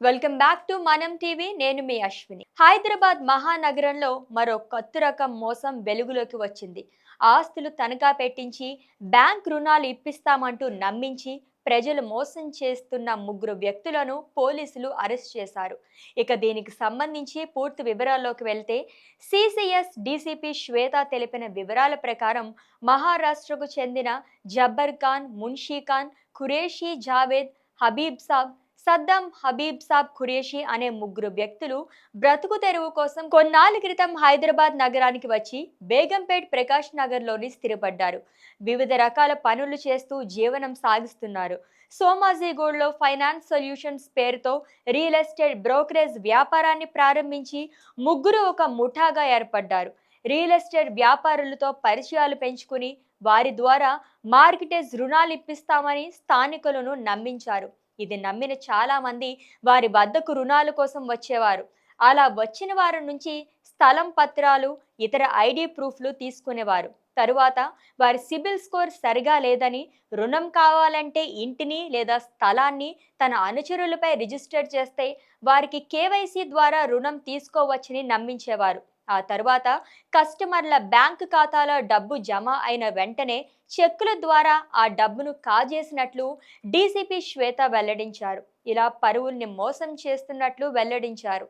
Welcome back to Manam TV. నేను మీ అశ్విని. హైదరాబాద్ మహానగరంలో మరో కొత్త రకం మోసం వెలుగులోకి వచ్చింది. ఆస్తులు తనఖా పెట్టించి బ్యాంక్ రుణాలు ఇప్పిస్తామంటూ నమ్మించి ప్రజలు మోసం చేస్తున్న ముగ్గురు వ్యక్తులను పోలీసులు అరెస్ట్ చేశారు. ఇక దీనికి సంబంధించి పూర్తి వివరాల్లోకి వెళ్తే సిసిఎస్ డీసీపీ శ్వేత తెలిపిన వివరాల ప్రకారం మహారాష్ట్రకు చెందిన జబ్బర్ ఖాన్ మున్షీ ఖాన్ ఖురేషీ జావేద్ హబీబ్ సాబ్ సద్దాం హబీబ్ సాబ్ ఖురేషి అనే ముగ్గురు వ్యక్తులు బ్రతుకు తెరువు కోసం కొన్నాళ్ళ క్రితం హైదరాబాద్ నగరానికి వచ్చి బేగంపేట్ ప్రకాష్ నగర్లోని స్థిరపడ్డారు. వివిధ రకాల పనులు చేస్తూ జీవనం సాగిస్తున్నారు. సోమాజిగూడ్లో ఫైనాన్స్ సొల్యూషన్స్ పేరుతో రియల్ ఎస్టేట్ బ్రోకరేజ్ వ్యాపారాన్ని ప్రారంభించి ముగ్గురు ఒక ముఠాగా ఏర్పడ్డారు. రియల్ ఎస్టేట్ వ్యాపారులతో పరిచయాలు పెంచుకుని వారి ద్వారా మార్కెటేజ్ రుణాలు ఇప్పిస్తామని స్థానికులను నమ్మించారు. ఇది నమ్మిన చాలామంది వారి వద్దకు రుణాల కోసం వచ్చేవారు. అలా వచ్చిన వారి నుంచి స్థలం పత్రాలు ఇతర ఐడి ప్రూఫ్లు తీసుకునేవారు. తరువాత వారి సిబిల్ స్కోర్ సరిగా లేదని రుణం కావాలంటే ఇంటిని లేదా స్థలాన్ని తన అనుచరులపై రిజిస్టర్ చేస్తే వారికి కేవైసీ ద్వారా రుణం తీసుకోవచ్చని నమ్మించేవారు. ఆ తర్వాత కస్టమర్ల బ్యాంక్ ఖాతాలో డబ్బు జమ అయిన వెంటనే చెక్కుల ద్వారా ఆ డబ్బును కాజేసినట్లు డీసీపీ శ్వేత వెల్లడించారు. ఇలా పరువుల్ని మోసం చేస్తున్నట్లు వెల్లడించారు.